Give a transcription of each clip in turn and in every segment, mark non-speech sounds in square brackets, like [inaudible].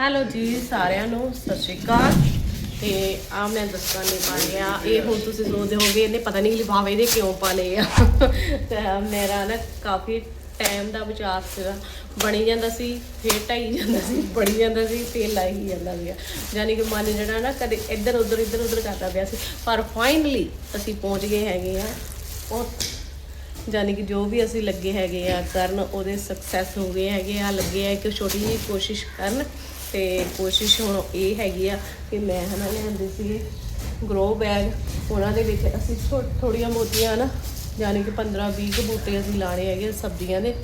Hello ਜੀ, ਸਾਰਿਆਂ ਨੂੰ ਸਤਿ ਸ਼੍ਰੀ ਅਕਾਲ। ਤੇ ਆ ਮੈਂ ਦੱਸਣ ਨਹੀਂ ਪਾਈ ਆ ਇਹ ਹੁਣ ਤੁਸੀਂ ਸੋਚਦੇ ਹੋਗੇ ਇਹਨੇ ਪਤਾ ਨਹੀਂ ਲਿਫਾਵੇ ਦੇ ਕਿਉਂ ਪਾ ਆ। ਤੇ ਮੇਰਾ ਨਾ ਕਾਫੀ ਟਾਈਮ ਦਾ ਵਿਚਾਰ ਸੀਗਾ। ਬਣੀ ਜਾਂਦਾ ਸੀ, ਫੇਰ ਢਾਈ ਜਾਂਦਾ ਸੀ, ਬਣੀ ਜਾਂਦਾ ਸੀ, ਫੇਰ ਲਾਈ ਜਾਂਦਾ ਸੀਗਾ। ਯਾਨੀ ਕਿ ਮਨ ਜਿਹੜਾ ਨਾ ਕਦੇ ਇੱਧਰ ਉੱਧਰ ਇੱਧਰ ਉੱਧਰ ਕਰਦਾ ਪਿਆ ਸੀ। ਪਰ ਫਾਈਨਲੀ ਅਸੀਂ ਪਹੁੰਚ ਗਏ ਹੈਗੇ ਆ ਉਹ ਯਾਨੀ ਕਿ ਜੋ ਵੀ ਅਸੀਂ ਲੱਗੇ ਹੈਗੇ ਆ ਕਰਨ, ਉਹਦੇ ਸਕਸੈਸ ਹੋ ਗਏ ਹੈਗੇ ਆ, ਲੱਗੇ ਆ ਕਿ ਛੋਟੀ ਜਿਹੀ ਕੋਸ਼ਿਸ਼ ਕਰਨ ਤੇ ਕੋਸ਼ਿਸ਼ ਹੁਣ ਇਹ ਹੈਗੀ ਆ ਕਿ ਮੈਂ ਹਨਾ ਲਿਆਂਦੇ ਸੀਗੇ ਗਰੋ ਬੈਗ ਉਹਨਾਂ ਦੇ ਵਿੱਚ ਅਸੀਂ ਥੋੜੀਆਂ ਮੋਟੀਆਂ ਨਾ ਯਾਨੀ ਕਿ 15 20 ਕੁ ਬੂਟੇ ਅਸੀਂ ਲਾਣੇ ਹੈਗੇ ਸਬਜ਼ੀਆਂ ਦੇ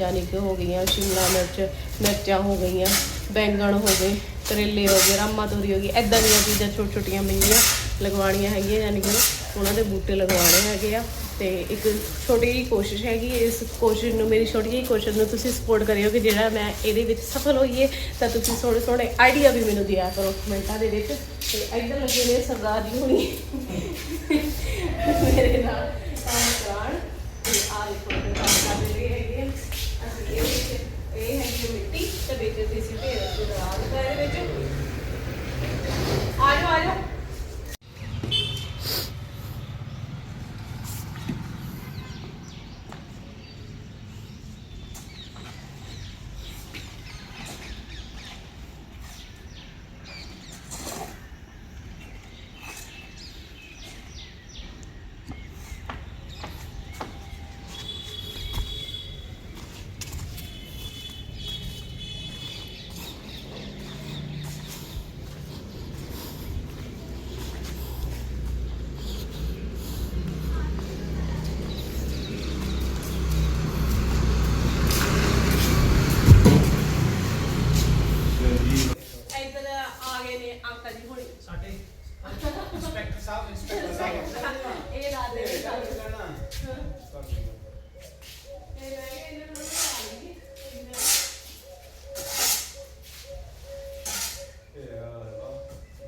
ਯਾਨੀ ਕਿ ਹੋ ਗਈਆਂ ਸ਼ਿਮਲਾ ਮਿਰਚ, ਮਿਰਚਾਂ ਹੋ ਗਈਆਂ, ਬੈਂਗਣ ਹੋ ਗਏ, ਕਰੇਲੇ ਹੋ ਗਏ, ਰਾਮਾ ਤੋਰੀ ਹੋ ਗਈ ਐਦਾਂ ਦੀਆਂ ਚੀਜ਼ਾਂ ਛੋਟ ਛੋਟੀਆਂ ਮਿਲੀਆਂ, ਲਗਵਾਉਣੀਆਂ ਹੈਗੀਆਂ ਯਾਨੀ ਕਿ ਉਹਨਾਂ ਦੇ ਬੂਟੇ ਲਗਵਾਉਣੇ ਹੈਗੇ ਆ। ਤੇ ਇੱਕ ਛੋਟੀ ਜਿਹੀ ਕੋਸ਼ਿਸ਼ ਹੈਗੀ ਇਸ ਕੋਸ਼ਿਸ਼ ਨੂੰ, ਮੇਰੀ ਛੋਟੀ ਜਿਹੀ ਕੋਸ਼ਿਸ਼ ਨੂੰ ਤੁਸੀਂ ਸਪੋਰਟ ਕਰਿਓ ਕਿ ਜਿਹੜਾ ਮੈਂ ਇਹਦੇ ਵਿੱਚ ਸਫਲ ਹੋਈਏ ਤਾਂ ਤੁਸੀਂ ਥੋੜੇ ਥੋੜੇ ਆਈਡੀਆ ਵੀ ਮੈਨੂੰ ਦਿਆ ਕਰੋ ਕਮੈਂਟਾਂ ਦੇ ਵਿੱਚ। ਤੇ ਇੱਧਰ ਲੱਗੇ ਨੇ ਸਰਦਾਰ ਜੀ ਹੋਣੀ। ਮੇਰੇ ਨਾਲ ਕੰਮ ਕਰਾਉਣ ਤੇ ਆ ਦੇਖੋ ਤੇ ਕੰਮ ਕਰ ਰਹੇ ਹੈਗੇ ਆ। ਅਸੀਂ ਇਹ ਵਿੱਚ ਇਹ ਹੈਗੀ ਮਿੱਟੀ ਤੇ ਵਿੱਚ ਅਸੀਂ ਸੀ ਢੇਰ ਤੇ ਰਾਤ ਦਾ ਇਹਦੇ ਵਿੱਚ ਆ ਜਾਓ ਆ ਜਾਓ ਇੱਧਰ ਆ ਗਏ ਨੇ ਅੰਕਲ ਜੀ ਹੁਣੀ ਸਾਡੇ ਇੰਸਪੈਕਟਰ ਸਾਹਿਬ ਇੰਸਪੈਕਟਰ ਸਾਹਿਬ ਇਹ ਰਾਤ ਦੇ ਵਿੱਚ ਆ ਗਏ। ਲੈਣਾ ਤੇ ਮੈਂ ਕਿਹਾ ਇਹਨਾਂ ਨੂੰ ਬਣਾ ਲਈਏ।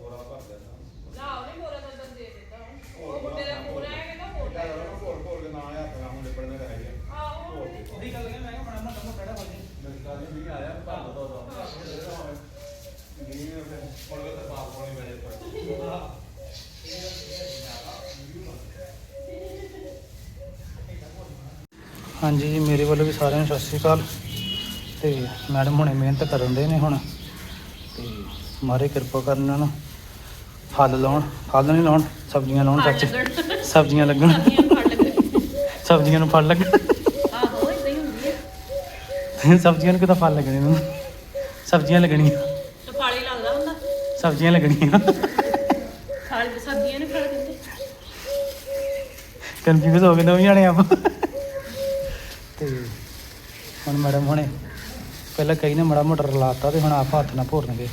ਬੋਰਾ ਭਰ ਦੇਣਾ ਨਾ ਉਹਨੇ ਮੋਰਾ ਦਾ ਦੰਦ ਦੇ ਦਿੱਤਾ ਉਹ ਮੁੰਡੇ ਦਾ ਫੋਨ ਆਇਆ ਕਹਿੰਦਾ ਹੋਰ ਲੈ ਆਓ। ਭੋਰ ਭੋਰ ਕੇ ਨਾਲ ਹੱਥ ਨਾਲ ਹੁਣ ਨਿਪੜਨੇ ਤਾਂ ਹੈਗੇ ਆਹੋ ਭੋਰ ਕੇ ਉਹੀ ਗੱਲ ਹੈ ਮੈਂ ਕਿਹਾ ਬੜਾ ਮੋਟਾ ਮੋਟਾ ਬਣ ਮੇਰੇ ਕਾਲ ਵੀ ਆਇਆ ਭਰ ਦੋ ਦੋ ਨਹੀਂ ਫਿਰ ਮੁੜ ਕੇ ਤਾਂ ਪਾਪ ਹੋਣੀ ਬਣੇ ਪਰ ਹਾਂਜੀ ਜੀ ਮੇਰੇ ਵੱਲੋਂ ਵੀ ਸਾਰਿਆਂ ਨੂੰ ਸਤਿ ਸ਼੍ਰੀ ਅਕਾਲ। ਤੇ ਮੈਡਮ ਹੁਣੇ ਮਿਹਨਤ ਕਰਨ ਦੇ ਨੇ ਹੁਣ। ਤੇ ਮਾਰੇ ਕਿਰਪਾ ਕਰਨ ਇਹਨਾਂ ਨੂੰ ਫਲ ਲਾਉਣ। ਫਲ ਨਹੀਂ ਲਾਉਣ ਸਬਜ਼ੀਆਂ ਲਾਉਣ ਚਾਚੇ। ਸਬਜ਼ੀਆਂ ਲੱਗਣ। ਸਬਜ਼ੀਆਂ ਨੂੰ ਫਲ ਲੱਗਣ। ਸਬਜ਼ੀਆਂ ਨੂੰ ਕਿਦਾਂ ਫਲ ਲੱਗਣੇ ਨੂੰ? ਸਬਜ਼ੀਆਂ ਲੱਗਣੀਆਂ। ਤੇ ਫਲ ਹੀ ਲੱਗਦਾ ਹੁੰਦਾ। ਸਬਜ਼ੀਆਂ ਲੱਗਣੀਆਂ। ਫਲ ਸਬਜ਼ੀਆਂ ਨੇ ਫੜ ਦਿੰਦੇ। ਕਨਫਿਊਜ਼ ਹੋ ਗਏ ਦੋਵੇਂ ਜਾਣੇ ਆਪ। ਤੇ ਹੁਣ ਮੈਡਮ ਹੁਣੇ ਪਹਿਲਾਂ ਕਈ ਨੇ ਮੜਾ ਮੋਟਾ ਰਲਾਤਾ ਤੇ ਹੁਣ ਆਪ ਹੱਥ ਨਾਲ ਭੋਰਨਗੇ।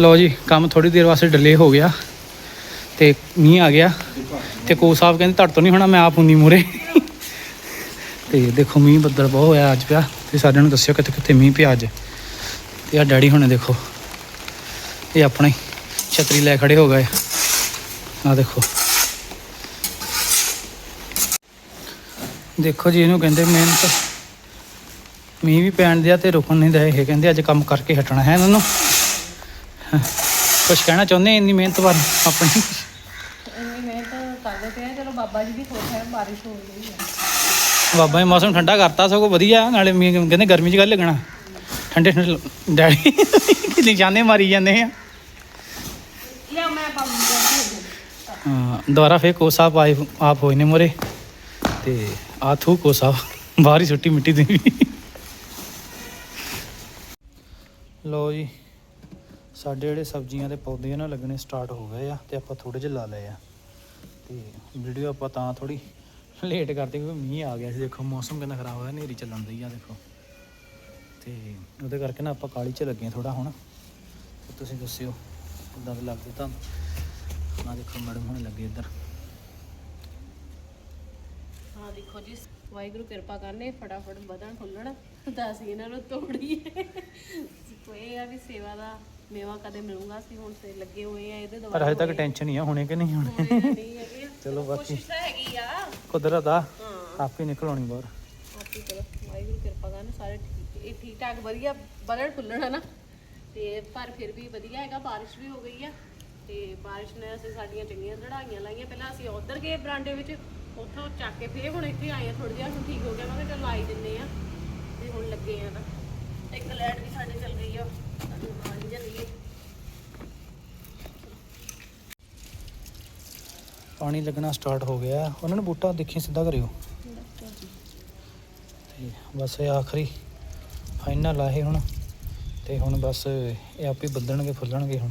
ਲਓ ਜੀ ਕੰਮ ਥੋੜੀ ਦੇਰ ਵਾਸਤੇ ਡਿਲੇ ਹੋ ਗਿਆ। ਤੇ ਮੀਂਹ ਆ ਗਿਆ। ਤੇ ਕੋ ਸਾਹਿਬ ਕਹਿੰਦੇ ਤੁਹਾਡੇ ਤੋਂ ਨਹੀਂ ਹੋਣਾ ਮੈਂ ਆਪ ਹੁੰਦੀ ਮੂਰੇ ਤੇ ਦੇਖੋ ਮੀਂਹ ਬੱਦਲ ਬਹੁਤ ਹੋਇਆ ਅੱਜ ਪਿਆ ਤੇ ਸਾਰਿਆਂ ਨੂੰ ਦੱਸਿਓ ਕਿੱਥੇ ਕਿੱਥੇ ਮੀਂਹ ਪਿਆ ਅੱਜ। ਤੇ ਆ ਡੈਡੀ ਹੁਣੇ ਦੇਖੋ, ਇਹ ਆਪਣੇ ਛਤਰੀ ਲੈ ਖੜੇ ਹੋ ਗਏ। ਆ ਦੇਖੋ। ਦੇਖੋ ਜੀ, ਇਹਨੂੰ ਕਹਿੰਦੇ ਮਿਹਨਤ। ਮੀਂਹ ਵੀ ਪੈਣ ਦਿਆ ਤੇ ਰੁਕਣ ਨਹੀਂ ਦੇ ਇਹ ਕਹਿੰਦੇ ਅੱਜ ਕੰਮ ਕਰਕੇ ਹਟਣਾ ਹੈ ਇਹਨਾਂ ਨੂੰ। ਕੁਝ ਕਹਿਣਾ ਚਾਹੁੰਦੇ ਇੰਨੀ ਮਿਹਨਤ ਬਾਰੇ ਆਪਣੀ? ਇੰਨੀ ਮਿਹਨਤ ਕਰਦੇ ਪਏ ਚਲੋ ਬਾਬਾ ਜੀ ਦੀ ਖੁਸ਼ ਹੈ, ਬਾਰਿਸ਼ ਹੋ ਗਈ ਹੈ। ਬਾਬਾ ਨੇ ਮੌਸਮ ਠੰਡਾ ਕਰਤਾ ਸਗੋਂ ਵਧੀਆ, ਨਾਲੇ ਮੀਂਹ ਕਹਿੰਦੇ ਗਰਮੀ 'ਚ ਗੱਲ ਲੱਗਣਾ? ਠੰਡੇ ਠੰਡੇ ਡੈਡੀ, ਕਿੰਨੀ ਜਾਨੇ ਮਾਰੀ ਜਾਂਦੇ ਆ। ਹਾਂ, ਦੁਬਾਰਾ ਫੇਰ ਕੋ ਸਾਹਿਬ ਆਏ ਆਪ ਹੋਏ ਨੇ ਮੋਰੇ। ਤੇ ਆ ਥੂ ਕੋ ਸਾਹਿਬ ਬਾਹਰ ਹੀ ਸੁੱਟੀ ਮਿੱਟੀ ਦੀ। ਲੋ ਜੀ, ਸਾਡੇ ਜਿਹੜੇ ਸਬਜ਼ੀਆਂ ਦੇ ਪੌਦੇ ਆ ਨਾ, ਲੱਗਣੇ ਸਟਾਰਟ ਹੋ ਗਏ ਆ, ਤੇ ਆਪਾਂ ਥੋੜੇ ਜਿਹਾ ਲਾ ਲਏ ਆ। ਤੇ ਵੀਡੀਓ ਆਪਾਂ ਤਾਂ ਥੋੜੀ ਲੇਟ ਕਰਦੇ ਕਿਉਂਕਿ ਮੀਂਹ ਆ ਗਿਆ ਸੀ। ਦੇਖੋ, ਮੌਸਮ ਕਿੰਨਾ ਖਰਾਬ ਹੋਇਆ, ਹਨੇਰੀ ਚੱਲਣ ਦੀ ਆ, ਦੇਖੋ। ਤੇ ਉਹਦੇ ਕਰਕੇ ਨਾ ਆਪਾਂ ਕਾਲੀ ਚ ਲੱਗੇ ਥੋੜਾ ਹੁਣ। ਤੁਸੀਂ ਦੱਸਿਓ, ਕਿੱਦਾਂ ਦਾ ਲੱਗਦਾ ਤੁਹਾਨੂੰ? ਆ ਦੇਖੋ, ਮੈਡਮ ਹੁਣ ਲੱਗੇ ਇੱਧਰ। ਹਾਂ, ਦੇਖੋ ਜੀ, ਵਾਹਿਗੁਰੂ ਕਿਰਪਾ ਕਰਨੇ, ਫਟਾਫਟ ਵਧਣ ਖੁੱਲਣ। ਤਾਂ ਅਸੀਂ ਇਹਨਾਂ ਨੂੰ ਤੋੜੀਏ। ਕੋਈ ਆ ਵੀ ਸੇਵਾ ਦਾ ਮੇਵਾ ਕਦੇ ਮਿਲੂਗਾ ਅਸੀਂ ਹੁਣ ਸੇ ਲੱਗੇ ਹੋਏ ਆ ਇਹਦੇ ਪਰ ਹਜੇ ਤੱਕ ਟੈਨਸ਼ਨ ਹੀ ਆ ਹੁਣੇ ਕਿ ਨਹੀਂ ਹੁਣੇ? ਨਹੀਂ ਹੈਗੇ [laughs] ਚਲੋ ਬਾਕੀ। ਕੋਸ਼ਿਸ਼ ਤਾਂ ਹੈਗੀ ਆ। ਕੁਦਰਤ ਆ ਹਾਂ। ਆਪੇ ਨਿਕਲ ਆਉਣੀ ਬਾਹਰ। ਆਪੀ ਚਲੋ ਵਾਹਿਗੁਰੂ ਕਿਰਪਾ ਕਰਨ ਸਾਰੇ ਠੀਕ ਇਹ ਠੀਕ ਠਾਕ ਵਧੀਆ ਬਦਲ ਫੁੱਲਣ ਹਨਾ। ਤੇ ਪਰ ਫਿਰ ਵੀ ਵਧੀਆ ਹੈਗਾ ਬਾਰਿਸ਼ ਵੀ ਹੋ ਗਈ ਆ। ਤੇ ਬਾਰਿਸ਼ ਨੇ ਅਸੀਂ ਸਾਡੀਆਂ ਚੰਗੀਆਂ ਚੜਾਈਆਂ ਲਾਈਆਂ। ਪਹਿਲਾਂ ਅਸੀਂ ਉਧਰ ਗਏ ਬਰਾਂਡੇ ਵਿੱਚ ਉੱਥੋਂ ਚੱਕ ਕੇ ਫੇਰ ਹੁਣ ਇੱਥੇ ਆਏ ਆ ਥੋੜੀ ਜਿਹਾ ਹੁਣ ਠੀਕ ਹੋ ਗਿਆ। ਮੈਂ ਕਿਹਾ ਚੱਲ ਲਾਈ ਦਿੰਨੇ ਆ। ਤੇ ਹੁਣ ਲੱਗੇ ਆ ਨਾ। ਇੱਕ ਲਾਈਟ ਵੀ ਸਾਡੇ ਚੱਲ ਗਈ ਆ ਸਾਨੂੰ ਨਾਲ ਹੀ ਚੱਲੀਏ ਪਾਣੀ ਲੱਗਣਾ ਸਟਾਰਟ ਹੋ ਗਿਆ। ਉਹਨਾਂ ਨੂੰ ਬੂਟਾ ਦੇਖੀ, ਸਿੱਧਾ ਕਰਿਓ। ਤੇ ਬਸ ਇਹ ਆਖਰੀ ਫਾਈਨਲ ਆ ਇਹ ਹੁਣ। ਤੇ ਹੁਣ ਬਸ ਇਹ ਆਪੇ ਬੱਦਣਗੇ ਫੁੱਲਣਗੇ ਹੁਣ।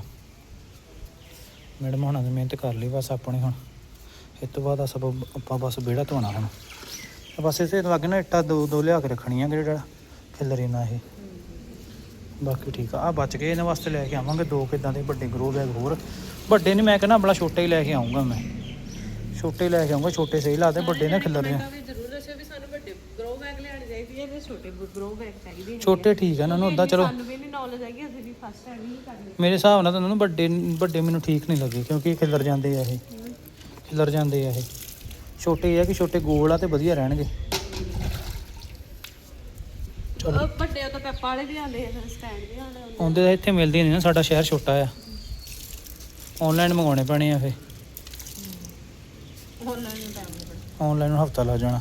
ਮੈਡਮ ਹੁਣਾਂ ਨੇ ਮਿਹਨਤ ਕਰ ਲਈ ਬਸ ਆਪਣੇ ਹੁਣ। ਇਸ ਤੋਂ ਬਾਅਦ ਆ ਸਭ ਆਪਾਂ ਬਸ ਵਿਹੜਾ ਧੋਣਾ ਹੁਣ। ਬਸ ਇਸੇ ਲੱਗ ਨਾ ਇੱਟਾਂ ਦੋ ਦੋ ਲਿਆ ਕੇ ਰੱਖਣੀਆਂ ਕਿ ਜਿਹੜਾ ਖਿਲਰੇ ਨਾ ਇਹ। ਬਾਕੀ ਠੀਕ ਆ। ਆ ਬਚ ਗਏ ਇਹਨਾਂ ਵਾਸਤੇ ਲੈ ਕੇ ਆਵਾਂਗੇ। ਦੋ ਕਿਦਾਂ ਦੇ ਵੱਡੇ ਗਰੋ ਬੈਗ ਹੋਰ। ਵੱਡੇ ਨਹੀਂ ਮੈਂ ਕਹਿੰਦਾ ਬੜਾ ਛੋਟਾ ਹੀ ਲੈ ਕੇ ਆਉਂਗਾ ਮੈਂ। ਛੋਟੇ ਲੈ ਕੇ ਆਉਂਗਾ ਛੋਟੇ ਸਹੀ ਲੱਗਦੇ ਵੱਡੇ ਨੇ ਖਿਲਰ ਮੈਂ ਵੀ ਜ਼ਰੂਰ ਦੱਸਿਓ ਵੀ ਸਾਨੂੰ ਵੱਡੇ ਗਰੋ ਬੈਗ ਲੈਣੇ ਚਾਹੀਦੇ ਆ ਤੇ ਛੋਟੇ ਗਰੋ ਬੈਗ ਚਾਹੀਦੇ ਨੇ। ਛੋਟੇ ਠੀਕ ਆ ਇਹਨਾਂ ਨੂੰ ਉਦਾਂ ਚਲੋ। ਸਾਨੂੰ ਵੀ ਨਹੀਂ ਨੌਲੇਜ ਹੈਗੀ ਅਸੀਂ ਵੀ ਫਸਟ ਟਾਈਮ ਹੀ ਕਰਨੀ। ਮੇਰੇ ਹਿਸਾਬ ਨਾਲ ਤਾਂ ਉਹਨਾਂ ਨੂੰ ਵੱਡੇ ਵੱਡੇ ਮੈਨੂੰ ਠੀਕ ਨਹੀਂ ਲੱਗੇ ਕਿਉਂਕਿ ਇਹ ਖਿਲਰ ਜਾਂਦੇ ਆ ਇਹ। ਖਿਲਰ ਜਾਂਦੇ ਆ ਇਹ। ਛੋਟੇ ਇਹ ਆ ਕਿ ਛੋਟੇ ਗੋਲ ਆ ਤੇ ਵਧੀਆ ਰਹਿਣਗੇ। ਚਲੋ। ਉਹ ਵੱਡੇ ਉਹ ਤਾਂ ਪੈਪਾ ਵਾਲੇ ਵੀ ਆਉਂਦੇ ਆ ਸਟੈਂਡ ਵੀ ਆਉਂਦੇ ਆ ਆਉਂਦੇ ਤਾਂ ਇੱਥੇ ਮਿਲਦੇ ਨਹੀਂ ਨਾ ਸਾਡਾ ਸ਼ਹਿਰ ਛੋਟਾ ਆ। ਆਨਲਾਈਨ ਮੰਗਾਉਣੇ ਪੈਣੇ ਆ ਫੇ ਆਨਲਾਈਨ ਨੂੰ ਟਾਈਮ ਨਹੀਂ ਪੜਦਾ ਆਨਲਾਈਨ ਹਫਤਾ ਲੱਗ ਜਾਣਾ।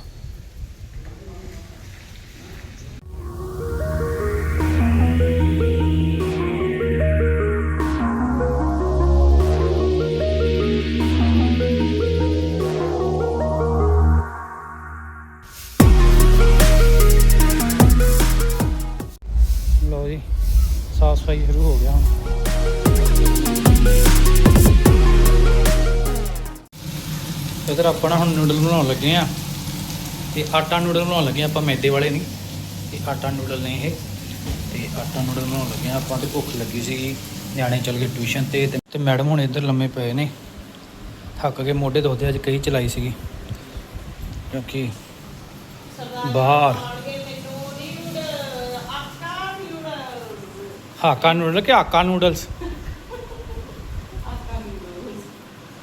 ਇਧਰ ਆਪਾਂ ਨਾ ਹੁਣ ਨੂਡਲ ਬਣਾਉਣ ਲੱਗੇ ਆ ਤੇ ਆਟਾ ਨੂਡਲ ਬਣਾਉਣ ਲੱਗੇ ਆਪਾਂ ਮੈਦੇ ਵਾਲੇ ਨਹੀਂ। ਤੇ ਆਟਾ ਨੂਡਲ ਨੇ ਇਹ। ਤੇ ਆਟਾ ਨੂਡਲ ਬਣਾਉਣ ਲੱਗੇ ਆ ਆਪਾਂ ਤੇ ਭੁੱਖ ਲੱਗੀ ਸੀਗੀ ਨਿਆਣੇ ਚਲ ਗਏ ਟਿਊਸ਼ਨ ਤੇ ਤੇ- ਮੈਡਮ ਹੁਣ ਇੱਧਰ ਲੰਮੇ ਪਏ ਨੇ। ਥੱਕ ਕੇ ਮੋਢੇ ਦੁਖਦੇ ਅੱਜ ਕਈ ਚਲਾਈ ਸੀਗੀ। ਕਿਉਂਕਿ ਬਾਹਰ। ਨਹੀਂ ਆਕਾ ਨੂਡਲ ਹਾਕਾ ਨੂਡਲ ਕਿ ਨੂਡਲਸ ਆਕਾ ਨੂਡਲ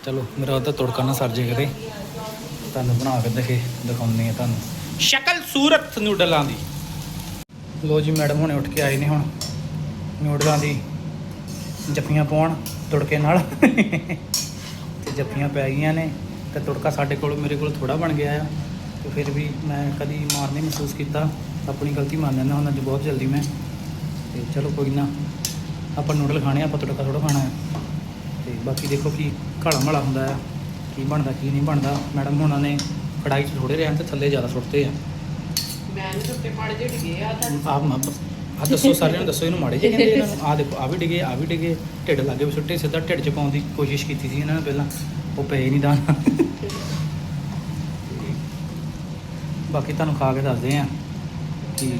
ਚਲੋ ਮੇਰਾ ਉਹਦਾ ਤੁੜਕਾ ਨਾ ਸਰ ਜੇ ਕਦੇ ਤੁਹਾਨੂੰ ਬਣਾ ਕੇ ਦਿਖੇ, ਦਿਖਾਉਂਦੇ ਆ ਤੁਹਾਨੂੰ। ਸ਼ਕਲ ਸੂਰਤ ਨੂਡਲਾਂ ਦੀ। ਲੋ ਜੀ, ਮੈਡਮ ਹੁਣੇ ਉੱਠ ਕੇ ਆਏ ਨੇ ਹੁਣ। ਨੂਡਲਾਂ ਦੀ ਜੱਫੀਆਂ ਪਾਉਣ, ਤੁੜਕੇ ਨਾਲ। ਤੇ ਜੱਫੀਆਂ ਪੈ ਗਈਆਂ ਨੇ, ਤੇ ਤੁੜਕਾ ਸਾਡੇ ਕੋਲ, ਮੇਰੇ ਕੋਲ ਥੋੜਾ ਬਣ ਗਿਆ ਆ। ਤੇ ਫਿਰ ਵੀ ਮੈਂ ਕਦੀ ਮਾਰ ਨਹੀਂ ਮਹਿਸੂਸ ਕੀਤਾ। ਆਪਣੀ ਗਲਤੀ ਮੰਨ ਲੈਂਦਾ ਹੁਣ ਅੱਜ ਬਹੁਤ ਜਲਦੀ ਮੈਂ। ਤੇ ਚਲੋ ਕੋਈ ਨਾ, ਆਪਾਂ ਨੂਡਲ ਖਾਣੇ ਆ, ਆਪਾਂ ਤੁੜਕਾ ਥੋੜਾ ਖਾਣਾ ਹੈ ਤੇ ਬਾਕੀ ਦੇਖੋ ਕੀ ਘਾਲਾ ਮਲਾ ਹੁੰਦਾ ਆ। ਕੀ ਬਣਦਾ ਕੀ ਨਹੀਂ ਬਣਦਾ। ਮੈਡਮ ਹੁਣਾਂ ਨੇ ਕੜਾਈ 'ਚ ਥੋੜੇ ਰਹਿਣ ਤੇ ਥੱਲੇ ਜ਼ਿਆਦਾ ਸੁੱਟਦੇ ਆ। ਮੈਂ ਨੀ ਸੁੱਤੇ ਪੜ ਜੇ ਡਿਗੇ ਆ ਤਾਂ। ਆਪ ਆ ਦੱਸੋ ਸਾਰਿਆਂ ਨੂੰ ਦੱਸੋ ਇਹਨੂੰ ਮਾੜੇ ਜਿਹੇ ਕਹਿੰਦੇ ਇਹਨਾਂ। ਨੂੰ ਆ ਦੇਖੋ ਆ ਵੀ ਡਿਗੇ ਆ ਵੀ ਡਿਗੇ। ਢਿੱਡ ਲਾਗੇ ਵੀ ਸੁੱਟੇ ਸਿੱਧਾ ਢਿੱਡ 'ਚ ਪਾਉਣ ਦੀ ਕੋਸ਼ਿਸ਼ ਕੀਤੀ ਸੀ ਇਹਨਾਂ ਨੇ ਪਹਿਲਾਂ। ਉਹ ਪਏ ਨਹੀਂ ਦਾਣ। ਬਾਕੀ ਤੁਹਾਨੂੰ ਖਾ ਕੇ ਦੱਸਦੇ ਆ ਕਿ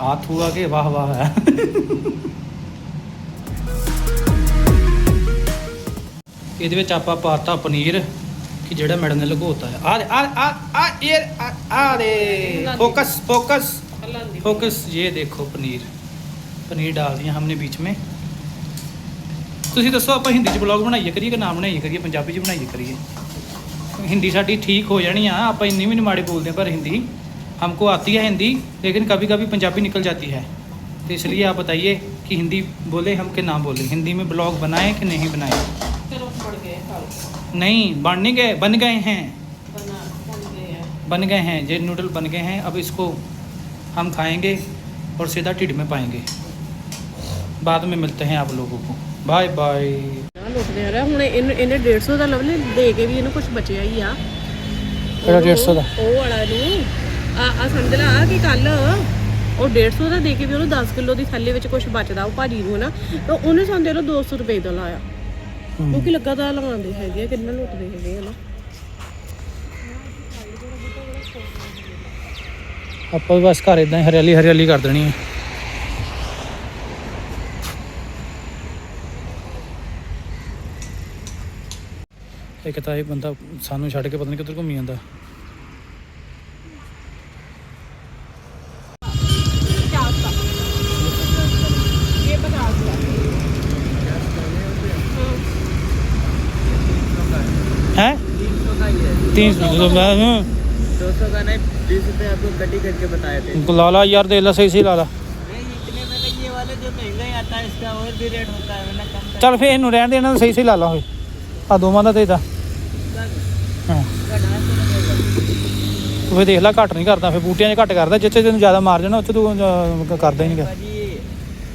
ਆ ਕੇ ਵਾਹ ਵਾਹ ਹੈ। ਇਹਦੇ ਵਿੱਚ ਆਪਾਂ ਪਾਤਾ ਪਨੀਰ। ਕਿ ਜਿਹੜਾ ਮੈਡਮ ਨੇ ਲਗੋਤਾ ਹੈ ਆ ਆ ਆ ਆ ਇਹ ਆ- ਆ ਦੇ फोकस फोकस ਅੱਲਾਂ ਦੀ फोकस ये देखो पनीर पनीर डाल दिया हमने बीच में ਤੁਸੀਂ ਦੱਸੋ ਆਪਾਂ ਹਿੰਦੀ ਚ ਬਲੌਗ ਬਣਾਈਏ ਕਰੀਏ ਕਿ ਨਾ ਬਣਾਈਏ ਕਰੀਏ ਪੰਜਾਬੀ ਚ ਬਣਾਈਏ ਕਰੀਏ ਹਿੰਦੀ ਸਾਡੀ ਠੀਕ ਹੋ ਜਾਣੀ ਆ ਆਪਾਂ ਇੰਨੀ ਵੀ ਨਹੀਂ ਮਾੜੀ ਬੋਲਦੇ ਪਰ हिंदी हमको आती है हिंदी लेकिन कभी कभी पंजाबी निकल जाती है तो इसलिए आप बताइए कि हिंदी बोले हम कि ना बोले हिंदी में ब्लॉग बनाए कि नहीं बनाए ਚਲੋ ਪੜ ਗਏ ਹਾਲ नहीं बन नहीं गए बन गए हैं ਬਣਾ ਬਣ ਗਏ ਆ बन गए हैं ये नूडल बन गए हैं अब इसको हम खाएंगे और सीधा टिड में पाएंगे बाद में मिलते हैं आप लोगों को बाय बाय ਆ ਲੁੱਟਦੇ ਆ ਰਿਹਾ ਹੁਣ ਇਹਨੇ ਇਹਨੇ 150 ਦਾ ਲਵਲੀ ਦੇ ਕੇ ਵੀ ਇਹਨੂੰ ਕੁਝ ਬਚਿਆ ਹੀ ਆ ਕਿਹੜਾ 150 ਦਾ ਉਹ ਵਾਲਾ ਨੂੰ ਆ ਆ ਸਮਝ ਲਾ ਕਿ ਕੱਲ ਉਹ 150 ਦਾ ਦੇ ਕੇ ਵੀ ਉਹਨੂੰ 10 ਕਿਲੋ ਦੀ ਥੱਲੇ ਵਿੱਚ ਕੁਝ ਬਚਦਾ ਉਹ ਭਾਜੀ ਨੂੰ ਨਾ ਤਾਂ ਉਹਨੇ ਸਾਨੂੰ ਦੇ ਲੋ 200 ਰੁਪਏ ਦਾ ਲਾਇਆ ਉਹ ਕੀ ਲਗਾਤਾਰ ਲਵਾਉਂਦੇ ਹੈਗੇ ਆ, ਕਿੰਨਾ ਲੁੱਟਦੇ ਹੈਗੇ ਆ ਨਾ। ਆਪਾਂ ਵੀ ਬਸ ਘਰ ਇਦਾਂ ਹੀ ਹਰਿਆਲੀ ਹਰਿਆਲੀ ਕਰ ਦੇਣੀ ਹੈ ਇੱਕ ਤਾਂ ਇਹ ਬੰਦਾ ਸਾਨੂੰ ਛੱਡ ਕੇ ਪਤਾ ਨਹੀਂ ਕਿੱਧਰ ਘੁੰਮੀ ਜਾਂਦਾ। ਹੈ 300 ਦਾ ਹੂੰ दो सौ का नहीं बीस रुपये आपको कटी करके बताए थे ਲਾ ਲਾ ਯਾਰ ਦੇ ਲਾ ਸਹੀ ਸਹੀ ਲਾ ਲਾ नहीं इतने में तो ये वाले जो महंगा ही आता है इसका और भी रेट होता है मैंने कम ਚੱਲ ਫੇਰ ਇਹਨੂੰ ਰਹਿਣ ਦੇ ਇਹਨਾਂ ਦਾ ਸਹੀ ਸਹੀ ਲਾ ਲਾ ਹੋਏ ਆ ਦੋਵਾਂ ਦਾ ਤੇ ਇਹਦਾ ਹਾਂ ਤੂੰ ਫੇਰ ਦੇਖ ਲੈ ਘੱਟ ਨਹੀਂ ਕਰਦਾ ਫੇਰ ਬੂਟਿਆਂ 'ਚ ਘੱਟ ਕਰਦਾ ਜਿੱਥੇ ਤੈਨੂੰ ਜ਼ਿਆਦਾ ਮਾਰਜਨ ਆ ਉੱਥੇ ਤੂੰ ਅਹ, ਕਰਦਾ ਹੀ ਨਹੀਂ ਗਾ। भाजी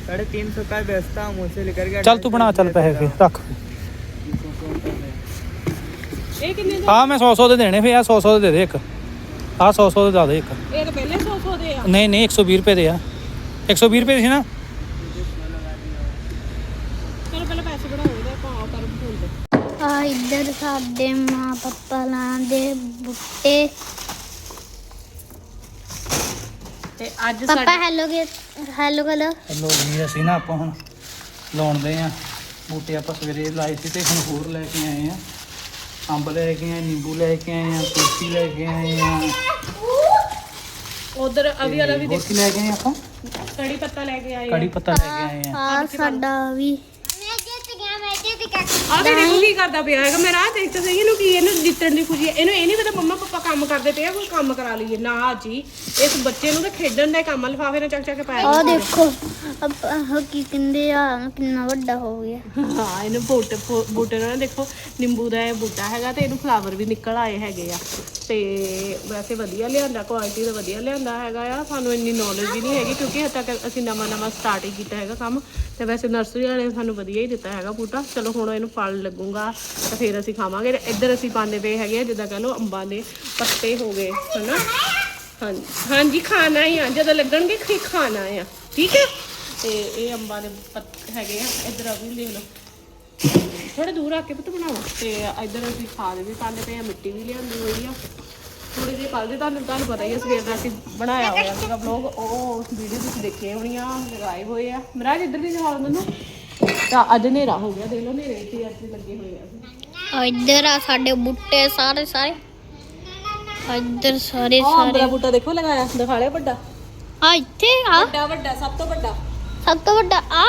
साढ़े तीन सौ का बेचता हूँ मुझसे लेकर के ਚੱਲ ਤੂੰ ਬਣਾ ਚੱਲ ਪੈਸੇ ਫੇਰ ਰੱਖ ਇਹ ਕਿੰਨੇ ਆ ਮੈਂ 100 100 ਦੇ ਦੇਣੇ ਫੇਰ ਆ 100 100 ਦੇ ਦੇ ਦੇ ਇੱਕ। ਆ 100 100 ਦੇ ਦਾ ਦੇ ਇੱਕ। ਇਹ ਤਾਂ ਪਹਿਲੇ 100 100 ਦੇ ਆ। ਨਹੀਂ ਨਹੀਂ 120 ਰੁਪਏ ਦੇ ਆ। 120 ਰੁਪਏ ਦੇ ਸੀ ਨਾ? ਚਲੋ ਪਹਿਲਾਂ ਪੈਸੇ ਬਣਾਓ ਇਹਦੇ ਪਾਓ ਕਰ ਫੋਨ ਤੇ ਆ ਇੱਧਰ ਸਾਡੇ ਮਾਂ ਪਪਾ ਲਾਉਂਦੇ ਬੁੱਟੇ। ਤੇ ਅੱਜ ਪਾਪਾ ਸਾਡੇ ਹੈਲੋ ਕੇ ਹੈਲੋ ਕਲਰ ਲੋ ਜੀ ਅਸੀਂ ਨਾ ਆਪਾਂ ਹੁਣ ਲਾਉਣਦੇ ਆ। ਬੂਟੇ ਆਪਾਂ ਸਵੇਰੇ ਲਾਏ ਸੀ ਤੇ ਹੁਣ ਹੋਰ ਲੈ ਕੇ ਆਏ ਆ। ਅੰਬ ਲੈ ਕੇ ਆਏ ਨਿੰਬੂ ਲੈ ਕੇ ਆਏ ਆ ਤੁਲਸੀ ਲੈ ਕੇ ਆਏ ਆ। ਉਧਰ ਅਵੀ ਵਾਲਾ ਵੀ ਹੋਰ ਕੀ ਲੈ ਕੇ ਆਏ ਆਪਾਂ? ਕੜੀ ਪੱਤਾ ਲੈ ਕੇ ਆਏ ਕੜੀ ਪੱਤਾ ਲੈ ਕੇ ਆਏ ਆ। ਆ ਸਾਡਾ ਵੀ। ਆ ਵੀ ਦੇਖੋ ਕੀ ਕਰਦਾ ਪਿਆ ਹੈਗਾ। ਮੇਰਾ ਆਹ ਦੇਖ ਤਾਂ ਸਹੀ ਇਹਨੂੰ ਕੀ ਇਹਨੂੰ ਜਿੱਤਣ ਦੀ ਖੁਸ਼ੀ ਹੈ ਇਹਨੂੰ ਇਹ ਨਹੀਂ ਪਤਾ ਮੰਮਾ ਪਾਪਾ ਕੰਮ ਕਰਦੇ ਪਏ ਆ ਕੋਈ ਕੰਮ ਕਰਾ ਲਈਏ। ਨਾ ਜੀ। ਇਸ ਬੱਚੇ ਨੂੰ ਤਾਂ ਖੇਡਣ ਦਾ ਹੀ ਕੰਮ ਆ, ਲਿਫਾਫੇ ਨਾਲ ਚੱਕ ਚੱਕ ਕੇ ਪਾਇਆ ਆ ਦੇਖੋ ਆਹ ਕੀ ਕਹਿੰਦੇ ਆ ਕਿੰਨਾ ਵੱਡਾ ਹੋ ਗਿਆ। ਹਾਂ ਇਹਨੂੰ ਬੂਟੇ ਬੂਟੇ ਨਾਲ ਨਾ ਦੇਖੋ ਨਿੰਬੂ ਦਾ ਇਹ ਬੂਟਾ ਹੈਗਾ ਤੇ ਇਹਨੂੰ ਫਲਾਵਰ ਵੀ ਨਿਕਲ ਆਏ ਹੈਗੇ ਆ। ਤੇ ਵੈਸੇ ਵਧੀਆ ਲਿਆਂਦਾ ਕੁਆਲਿਟੀ ਦਾ ਵਧੀਆ ਲਿਆਂਦਾ ਹੈਗਾ ਆ। ਸਾਨੂੰ ਇੰਨੀ ਨੌਲੇਜ ਵੀ ਨਹੀਂ ਹੈਗੀ ਕਿਉਂਕਿ ਹਜੇ ਤੱਕ ਅਸੀਂ ਨਵਾਂ ਨਵਾਂ ਸਟਾਰਟ ਹੀ ਕੀਤਾ ਹੈਗਾ ਕੰਮ। ਤੇ ਵੈਸੇ ਨਰਸਰੀ ਵਾਲੇ ਨੇ ਸਾਨੂੰ ਵਧੀਆ ਹੀ ਦਿੱਤਾ ਹੈਗਾ ਬੂਟਾ। ਚਲੋ ਹੁਣ ਇਹਨੂੰ ਫਲ ਲੱਗੂਗਾ ਤਾਂ ਫਿਰ ਅਸੀਂ ਖਾਵਾਂਗੇ। ਤੇ ਇੱਧਰ ਅਸੀਂ ਪਾਉਂਦੇ ਪਏ ਹੈਗੇ ਆ ਜਿੱਦਾਂ ਕਹ ਲਓ ਅੰਬਾਂ ਦੇ ਪੱਤੇ ਹੋ ਗਏ ਹਨਾ? ਹਾਂਜੀ। ਹਾਂਜੀ ਖਾਣਾ ਹੀ ਆ। ਜਦੋਂ ਲੱਗਣਗੇ ਖੀ ਖਾਣਾ ਆ। ਠੀਕ ਹੈ? ਤੇ ਇਹ ਅੰਬਾਂ ਦੇ ਪੱਤੇ ਹੈਗੇ ਆ। ਇੱਧਰ ਆ ਵੀ ਲੈ ਲਓ। ਥੋੜਾ ਦੂਰ ਆ ਕੇ ਪੁੱਤ ਬਣਾਓ। ਤੇ ਇੱਧਰ ਅਸੀਂ ਖਾਦ ਵੀ ਪਾਉਂਦੇ ਪਏ ਆ ਮਿੱਟੀ ਵੀ ਲਿਆਂਦੀ ਹੋਈ ਆ। ਥੋੜੀ ਜਿਹੀ ਕੱਲ ਦੇ ਤੁਹਾਨੂੰ ਤੁਹਾਨੂੰ ਪਤਾ ਹੀ ਆ ਸਵੇਰ ਦਾ ਅਸੀਂ ਬਣਾਇਆ ਹੋਇਆ ਸੀਗਾ ਵਲੌਗ ਉਹ ਵੀਡੀਓ ਤੁਸੀਂ ਦੇਖੇ ਹੋਣੀਆਂ ਲਗਾਏ ਹੋਏ ਆ। ਮਹਾਰਾਜ ਇੱਧਰ ਵੀ ਦਿਖਾ ਦਿੰਦਾ ਤਾਂ ਅੱਜ ਹਨੇਰਾ ਹੋ ਗਿਆ। ਦੇਖ ਲਓ ਹਨੇਰੇ ਤੇ ਅੱਜ ਲੱਗੇ ਹੋਏ ਆ। ਇੱਧਰ ਆ ਸਾਡੇ ਬੁੱਟੇ ਸਾਰੇ ਸਾਰੇ। ਇੱਧਰ ਸਾਰੇ ਆਹ ਅੰਬ ਸਾਰੇ। ਦਾ ਬੂਟਾ ਦੇਖੋ ਲਗਾਇਆ ਦਿਖਾ ਲਿਆ ਵੱਡਾ। ਆ ਇੱਥੇ ਆ। ਵੱਡਾ ਵੱਡਾ ਸਭ ਤੋਂ ਵੱਡਾ। ਸਭ ਤੋਂ ਵੱਡਾ ਆ।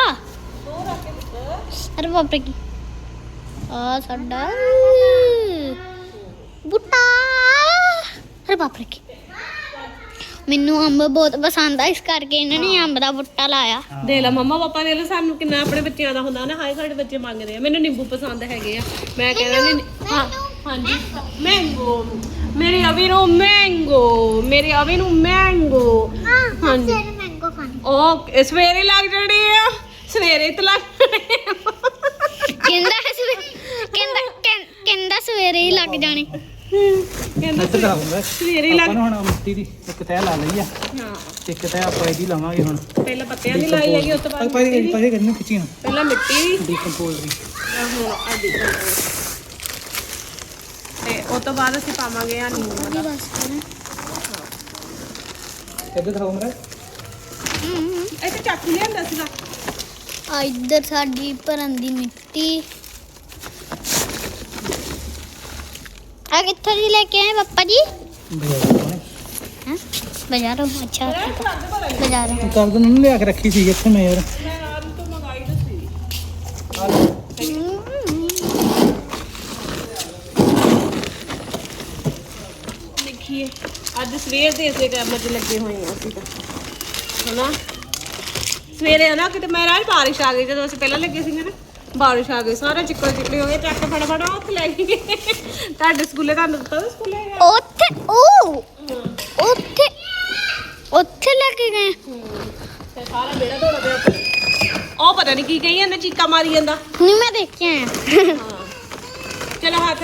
ਦੋ ਰੱਖ ਕੇ ਪੁੱਤ। ਅਰੇ ਬਾਪ ਰੇ ਕੀ। ਆ ਸਾਡਾ। ਬੁੱਟਾ। ਅਰੇ ਬਾਪ ਰੇ ਕੀ। ਮੈਨੂੰ ਅੰਬ ਬਹੁਤ ਪਸੰਦ ਆ ਇਸ ਕਰਕੇ ਇਹਨਾਂ ਨੇ ਅੰਬ ਦਾ ਬੁੱਟਾ ਲਾਇਆ। ਦੇਖ ਲਾ ਮੰਮਾ ਪਾਪਾ ਦੇਖ ਲਾ ਸਾਨੂੰ ਕਿੰਨਾ ਆਪਣੇ ਬੱਚਿਆਂ ਦਾ ਹੁੰਦਾ ਨਾ ਹਾਏ ਸਾਡੇ ਬੱਚੇ ਮੰਗਦੇ ਆ। ਮੈਨੂੰ ਨਿੰਬੂ ਪਸੰਦ ਹੈਗੇ ਆ। ਮੈਂ ਕਹਿੰਦਾ ਨਹੀਂ ਹਾਂ ਹਾਂਜੀ। ਮੈਂਗੋ ਮੇਰੀ ਅਵੀ ਨੂੰ ਮੈਂਗੋ ਮੇਰੀ ਅਵੀ ਨੂੰ ਮੈਂਗੋ ਹਾਂਜੀ। ਮੈਂਗੋ ਖਾਣੀ। ਉਹ ਸਵੇਰੇ ਲੱਗ ਜਣੇ ਆ। ਸਵੇਰੇ ਤੇ ਲੱਗ। ਕਹਿੰਦਾ ਕਹਿੰਦਾ ਕਹਿੰ- ਕਹਿੰਦਾ ਸਵੇਰੇ ਹੀ ਲੱਗ ਜਾਣੇ। ਕਹਿੰਦਾ ਲਾ ਦੂੰਗਾ ਸਵੇਰੇ ਹੀ ਆਪਾਂ ਲੱਗ ਨੂੰ ਹੁਣ ਮਿੱਟੀ ਦੀ ਇੱਕ ਤਹਿ ਲਾ ਲਈ ਆ। ਹਾਂ। ਇੱਕ ਤਹਿ ਆਪਾਂ ਇਹਦੀ ਲਾਵਾਂਗੇ ਹੁਣ। ਪਹਿਲਾਂ ਪੱਤਿਆਂ ਦੀ ਲਾਈ ਹੈਗੀ ਉਸ ਤੋਂ ਬਾਅਦ ਪਾਈ ਪਾਈ ਪਾਈ ਕਰਨੀ ਖਿੱਚੀ ਨਾ ਪਹਿਲਾਂ ਮਿੱਟੀ ਦੀ। ਡੀਕੰਪੋਜ਼ ਦੀ ਆਹ ਹੁਣ ਆ ਦੇਖੋ। ਤੇ ਉਸ ਤੋਂ ਬਾਅਦ ਅਸੀਂ ਪਾਵਾਂਗੇ ਆ ਨਿੰਬੂ ਦਾ ਬਸ ਕਰ। ਇੱਧਰ ਦਿਖਾਓ ਮੇਰਾ ਇਹ ਤੇ ਚਾਕੂ ਲਿਆਂਦਾ ਸੀਗਾ। ਆ ਇੱਧਰ ਸਾਡੀ ਭਰਨ ਦੀ ਮਿੱਟੀ। ਆ ਕਿੱਥੋਂ ਦੀ ਲੈ ਕੇ ਆਏ ਪਾਪਾ ਜੀ? ਹਾਂ? ਬਾਜ਼ਾਰੋਂ ਅੱਛਾ ਠੀਕ ਆ। ਬਾਜ਼ਾਰੋਂ। ਕਰ ਦੋ ਨੂੰ ਲਿਆ ਕੇ ਰੱਖੀ ਸੀ ਇੱਥੇ ਮੈਂ ਯਾਰ। ਮੈਂ ਰਾਤ ਤੋਂ ਮੰਗਾਈ ਦੱਸੀ ਦੇਖੀਏ ਅੱਜ ਸਵੇਰ ਦੇ ਇਸੇ ਕੰਮ 'ਚ ਲੱਗੇ ਹੋਏ ਆ ਅਸੀਂ ਤਾਂ। ਹਨਾ? ਸਵੇਰੇ ਨਾ ਕਿਤੇ ਮੈਂ ਰਾਜ ਬਾਰਿਸ਼ ਆ ਗਈ ਜਦੋਂ ਅਸੀਂ ਪਹਿਲਾਂ ਲੱਗੇ ਸੀਗੇ ਨਾ ਬਾਰਿਸ਼ ਆ ਗਈ ਸਾਰਾ ਚਿੱਕੜ ਚਿੱਕੜੇ ਹੋ ਗਏ ਚੱਕ ਫਟਾਫਟ ਉੱਥੇ ਲੈ ਗਏ। ਤੁਹਾਡੇ ਸਕੂਲੇ ਤੁਹਾਨੂੰ ਸੀ ਸਕੂਲੇ ਉੱਥੇ ਉਹ ਉੱਥੇ ਉੱਥੇ ਲੈ ਕੇ ਗਏ। ਤੇ ਸਾਰਾ ਬੇੜਾ ਦੌੜਾ ਪਿਆ। ਉਹ ਪਤਾ ਨਹੀਂ ਕੀ ਕਹੀ ਜਾਂਦਾ ਚੀਕਾ ਮਾਰੀ ਜਾਂਦਾ। ਨਹੀਂ ਮੈਂ ਦੇਖ ਕੇ ਆਇਆ ਚਲੋ ਹੱਥ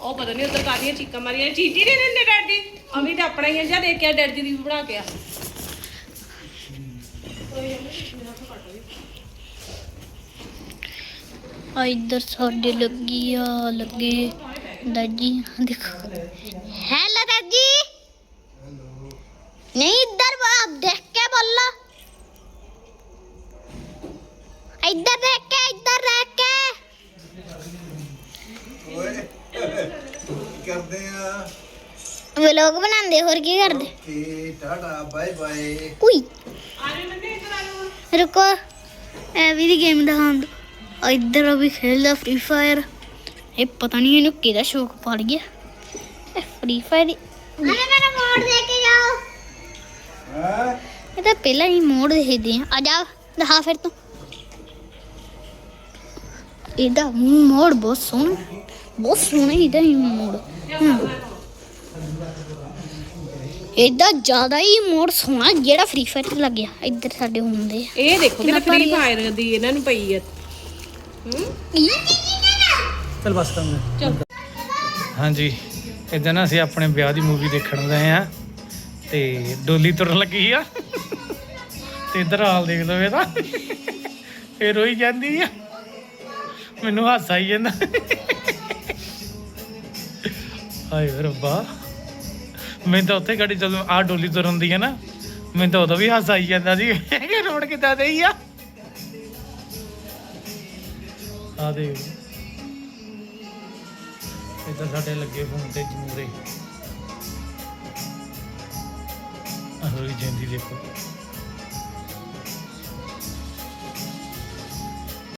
ਉਹ ਪਤਾ ਨਹੀਂ ਉਧਰ ਕਾਦੀਆਂ ਚੀਕਾਂ ਮਾਰੀਆਂ ਚੀਚੀ ਨਹੀਂ ਦਿੰਦੇ ਡੈਡ ਅਮੀ ਤਾਂ ਆਪਣਾ ਹੀ ਆ ਜਾਂ ਦੇਖ ਕੇ ਡੈਡ ਦੀ ਬਣਾ ਕੇ ਆ। ਆ ਇੱਧਰ ਸਾਡੇ ਲੱਗੀ ਆ ਲੱਗੇ। ਦਾਦੀ ਦੇਖੋ। ਹੈਲੋ ਦਾਦੀ। ਨਹੀਂ ਇੱਧਰ ਆਪ ਦੇਖ ਕੇ ਬੋਲੋ ਇੱਧਰ ਦੇਖ ਕੇ ਇੱਧਰ ਦੇਖ ਕੇ ਕਰਦੇ ਆ ਵਲੋਗ ਬਣਾਉਂਦੇ ਹੋਰ ਕੀ ਕਰਦੇ? ਕਿ ਟਾਟਾ ਬਾਏ ਬਾਏ। ਉਈ। ਆਰੇ ਮੰਨੇ ਇੱਧਰ ਆ ਜਾਓ ਰੁਕੋ ਇਹ ਵੀ ਦੀ ਗੇਮ ਦਿਖਾਉਣ ਦੋ ਇੱਧਰ ਉਹ ਵੀ ਖੇਡਦਾ ਫ੍ਰੀ ਫਾਇਰ ਇਹ ਪਤਾ ਨਹੀਂ ਇਹਨੂੰ ਕਿਹਦਾ ਸ਼ੌਕ ਪੜ ਗਿਆ। ਫ੍ਰੀ ਫਾਇਰ ਅਰੇ ਮੇਰਾ ਮੋੜ ਦੇ ਕੇ ਜਾਓ। ਹੈ? ਇਹ ਤਾਂ ਪਹਿਲਾਂ ਹੀ ਮੋੜ ਦੇਖਦੇ ਆ। ਆ ਜਾ ਦਿਖਾ ਫਿਰ ਤੂੰ। ਇਹਦਾ ਮੋੜ ਬਹੁਤ ਸੋਹਣਾ। ਬਹੁਤ ਸੋਹਣਾ ਇਹਦਾ ਹੀ ਮੋੜ। ਹਮ। ਇਹਦਾ ਜ਼ਿਆਦਾ ਹੀ ਮੋੜ ਸੋਹਣਾ ਜਿਹੜਾ ਫ੍ਰੀ ਫਾਇਰ ਤੇ ਲੱਗਿਆ ਇੱਧਰ ਸਾਡੇ ਹੁੰਦੇ ਆ। ਇਹ ਦੇਖੋ ਕਿੰਨਾ ਕਿ ਫ੍ਰੀ। ਫਾਇਰ ਦੀ ਇਹਨਾਂ ਨੂੰ ਪਈ ਹੈ? ਚਲ ਬਸ ਚਲ। ਹਾਂਜੀ ਇਦਾਂ ਨਾ ਅਸੀਂ ਆਪਣੇ ਵਿਆਹ ਦੀ ਮੂਵੀ ਦੇਖਣ ਗਏ ਆ ਤੇ ਡੋਲੀ ਤੁਰਨ ਲੱਗੀ ਆ। ਤੇ ਇਧਰ ਹਾਲ ਦੇਖ ਲਓ ਇਹਦਾ। ਇਹ ਰੋਈ ਜਾਂਦੀ ਆ। ਮੈਨੂੰ ਹਾਸਾ ਹੀ ਜਾਂਦਾ। ਹਾਏ ਰੱਬਾ। ਮੈਂ ਤਾਂ ਉੱਥੇ ਗੱਡੀ ਜਦੋਂ ਆ ਡੋਲੀ ਤੁਰਨ ਦੀ ਆ ਨਾ ਮੈਨੂੰ ਤਾਂ ਉਦੋਂ ਵੀ ਹਾਸਾ ਆਈ ਜਾਂਦਾ ਸੀ। ਕਿ ਰੋਡ ਕਿੱਦਾਂ ਦੇ ਆ? ਆ ਦੇ ਇੱਧਰ ਸਾਡੇ ਲੱਗੇ ਫੋਨ ਤੇ ਜਮੂਰੇ। ਆਹ ਰੋਈ ਜਾਂਦੀ ਦੇਖੋ।